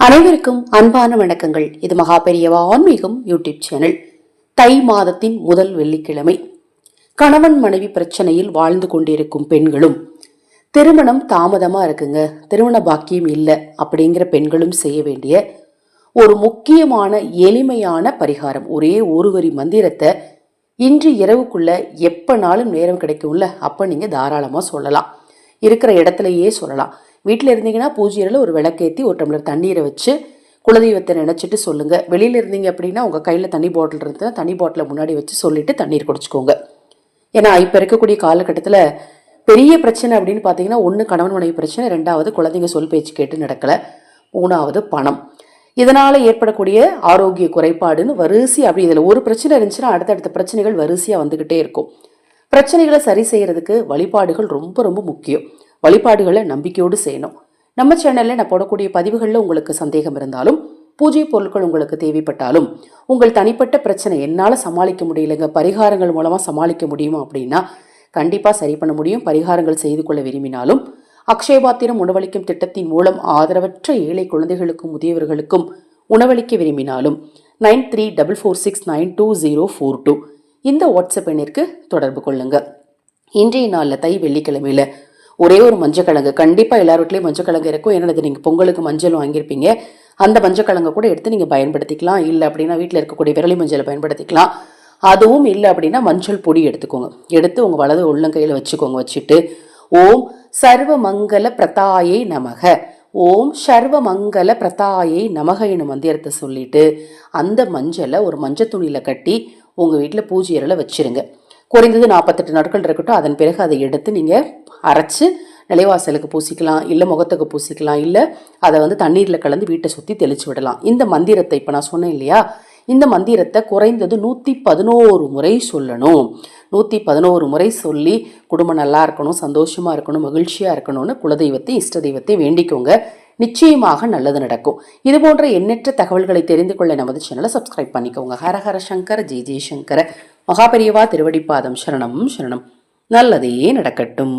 அனைவருக்கும் அன்பான வணக்கங்கள். இது மகாபெரியவா ஆன்மீகம் யூடியூப் சேனல். தை மாதத்தின் முதல் வெள்ளிக்கிழமை. கணவன் மனைவி பிரச்சனையில் வாழ்ந்து கொண்டிருக்கும் பெண்களும் திருமணம் தாமதமா இருக்குங்க. திருமண பாக்கியம் இல்லை அப்படிங்கிற பெண்களும் செய்ய வேண்டிய ஒரு முக்கியமான எளிமையான பரிகாரம். ஒரே ஒரு வரி மந்திரத்தை இன்று இரவுக்குள்ள எப்போனாலும் நேரம் கிடைக்கும்ல? அப்போ நீங்கள் தாராளமாக சொல்லலாம். இருக்கிற இடத்துலையே சொல்லலாம். வீட்டில் இருந்தீங்கன்னா பூஜையில் ஒரு விளக்கேற்றி ஒரு டம்ளர் தண்ணீரை வச்சு குலதெய்வத்தை நினச்சிட்டு சொல்லுங்கள் வெளியில் இருந்தீங்க அப்படின்னா உங்கள் கையில் தண்ணி பாட்டில் இருந்தால் தண்ணி பாட்டிலை முன்னாடி வச்சு சொல்லிவிட்டு தண்ணீர் குடிச்சிக்கோங்க. ஏன்னா இப்போ இருக்கக்கூடிய காலகட்டத்தில் பெரிய பிரச்சனை அப்படின்னு பார்த்தீங்கன்னா ஒன்று கணவன் மனைவி பிரச்சனை ரெண்டாவது குழந்தைங்க சொல் பேச்சு கேட்டு நடக்கலை. மூணாவது பணம். இதனால் ஏற்படக்கூடிய ஆரோக்கிய குறைபாடுன்னு வரிசை அப்படி இதில் ஒரு பிரச்சனை இருந்துச்சுன்னா அடுத்தடுத்த பிரச்சனைகள் வரிசையாக வந்துக்கிட்டே இருக்கும். பிரச்சனைகளை சரி செய்கிறதுக்கு வழிபாடுகள் ரொம்ப ரொம்ப முக்கியம். வழிபாடுகளை நம்பிக்கையோடு செய்யணும். நம்ம சேனலில் நான் போடக்கூடிய பதிவுகளில் உங்களுக்கு சந்தேகம் இருந்தாலும் பூஜை பொருட்கள் உங்களுக்கு தேவைப்பட்டாலும் உங்கள் தனிப்பட்ட பிரச்சனை என்னால் சமாளிக்க முடியலைங்க பரிகாரங்கள் மூலமாக சமாளிக்க முடியுமா அப்படின்னா கண்டிப்பாக சரி பண்ண முடியும். பரிகாரங்கள் செய்து கொள்ள விரும்பினாலும் அக்ஷயபாத்திரம் உணவளிக்கும் திட்டத்தின் மூலம் ஆதரவற்ற ஏழை குழந்தைகளுக்கும் முதியவர்களுக்கும் உணவளிக்க விரும்பினாலும் nine three double four six nine two zero four two இந்த வாட்ஸ்அப் எண்ணிற்கு தொடர்பு கொள்ளுங்க. இன்றைய நாளில் தை வெள்ளிக்கிழமையில் ஒரே ஒரு மஞ்சக்கிழங்கு. கண்டிப்பாக எல்லார் வீட்லேயும் மஞ்சக்கிழங்கு இருக்கும். ஏன்னா இது நீங்கள் பொங்கலுக்கு மஞ்சள் வாங்கியிருப்பீங்க. அந்த மஞ்சக்கிழங்கை கூட எடுத்து நீங்கள் பயன்படுத்திக்கலாம். இல்லை அப்படின்னா வீட்டில் இருக்கக்கூடிய விரலி மஞ்சளை பயன்படுத்திக்கலாம். அதுவும் இல்லை அப்படின்னா மஞ்சள் பொடி எடுத்துக்கோங்க. எடுத்து உங்கள் வலது உள்ளங்கையில் வச்சுக்கோங்க. வச்சுட்டு ஓம் சர்வ மங்கள பிரதாயை நமக. ஓம் சர்வ மங்கள பிரதாயை நமக என்னும் மந்திரத்தை சொல்லிட்டு அந்த மஞ்சளை ஒரு மஞ்சள் துணியில் கட்டி உங்கள் வீட்டில் பூஜை அறையில் வச்சுருங்க. குறைந்தது நாற்பத்தெட்டு நாட்கள் இருக்கட்டும். அதன் பிறகு அதை எடுத்து நீங்கள் அரைச்சு நிலைவாசலுக்கு பூசிக்கலாம் இல்லை முகத்துக்கு பூசிக்கலாம் இல்லை அதை வந்து தண்ணீரில் கலந்து வீட்டை சுற்றி தெளிச்சு விடலாம். இந்த மந்திரத்தை இப்போ நான் சொன்னேன் இல்லையா? இந்த மந்திரத்தை குறைந்தது நூற்றி பதினோரு முறை சொல்லணும். நூற்றி பதினோரு முறை சொல்லி குடும்பம் நல்லா இருக்கணும் சந்தோஷமாக இருக்கணும் மகிழ்ச்சியாக இருக்கணும்னு குலதெய்வத்தை இஷ்ட தெய்வத்தை வேண்டிக்கோங்க. நிச்சயமாக நல்லது நடக்கும். இது போன்ற எண்ணற்ற தகவல்களை தெரிந்து கொள்ள நமது சேனலை சப்ஸ்கிரைப் பண்ணிக்கோங்க. ஹரஹர சங்கர் ஜெய் ஜெய்சங்கர மகாபெரியவா திருவடிப்பாதம் சரணம் சரணம். நல்லதே நடக்கட்டும்.